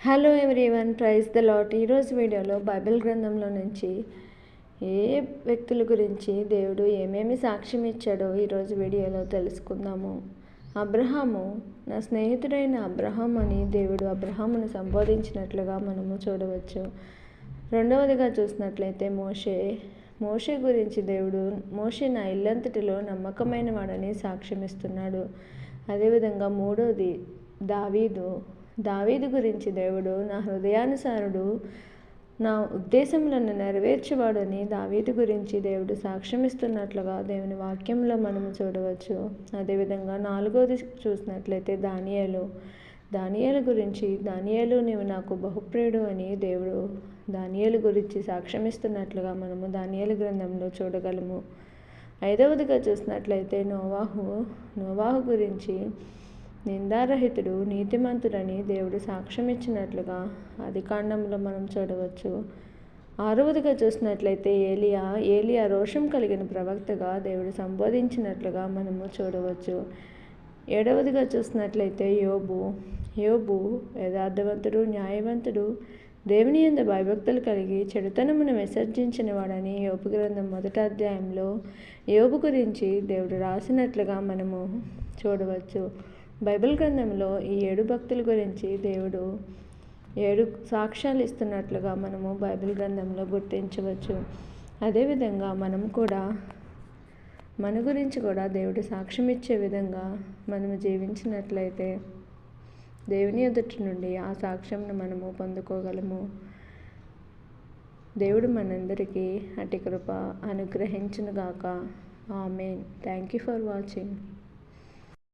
Hello everyone praise the lot ఈరోజు వీడియోలో Bible గ్రంథంలో నుంచి ఏ వ్యక్తుల గురించి దేవుడు ఏమేమి సాక్ష్యం ఇచ్చాడో ఈరోజు వీడియోలో తెలుసుకుందాము. అబ్రహాము నా స్నేహితుడైన అబ్రహాం అని దేవుడు అబ్రహామును సంబోధించినట్లుగా మనము చూడవచ్చు. రెండవదిగా చూసినట్లయితే మోషే మోషే గురించి దేవుడు మోషే నా ఇల్లంతటిలో నమ్మకమైన వాడని సాక్ష్యమిస్తున్నాడు అదేవిధంగా మూడవది దావీదు దావీదు గురించి దేవుడు నా హృదయానుసారుడు నా ఉద్దేశములను నెరవేర్చేవాడని దావీదు గురించి దేవుడు సాక్ష్యం ఇస్తున్నట్లుగా దేవుని వాక్యంలో మనము చూడవచ్చు. అదేవిధంగా నాలుగోది చూసినట్లయితే దానియాలు. దానియాల గురించి దానియాలు నీవు నాకు బహుప్రియుడు అని దేవుడు దానియాలు గురించి సాక్ష్యం ఇస్తున్నట్లుగా మనము దానియాల గ్రంథంలో చూడగలము. ఐదవదిగా చూసినట్లయితే నోవాహు నోవాహు గురించి నిందారహితుడు నీతిమంతుడని దేవుడు సాక్ష్యం ఇచ్చినట్లుగా ఆది కాండంలో మనం చూడవచ్చు. ఆరవదిగా చూసినట్లయితే ఏలియా ఏలియా రోషం కలిగిన ప్రవక్తగా దేవుడు సంబోధించినట్లుగా మనము చూడవచ్చు. ఏడవదిగా చూసినట్లయితే యోబు యోబు యథార్థవంతుడు న్యాయవంతుడు దేవుని ఎందు భయభక్తులు కలిగి చెడుతనమును విసర్జించిన వాడని యోపు గ్రంథం మొదటి అధ్యాయంలో యోబు గురించి దేవుడు రాసినట్లుగా మనము చూడవచ్చు. బైబిల్ గ్రంథంలో ఈ ఏడు భక్తుల గురించి దేవుడు ఏడు సాక్ష్యాలు ఇస్తున్నట్లుగా మనము బైబిల్ గ్రంథంలో గుర్తించవచ్చు. అదేవిధంగా మనం కూడా మన గురించి కూడా దేవుడు సాక్ష్యం ఇచ్చే విధంగా మనము జీవించినట్లయితే దేవుని ఎదుటి నుండి ఆ సాక్ష్యంను మనము పొందుకోగలము. దేవుడు మనందరికీ అటి కృప అనుగ్రహించునుగాక. Amen. Thank you for watching.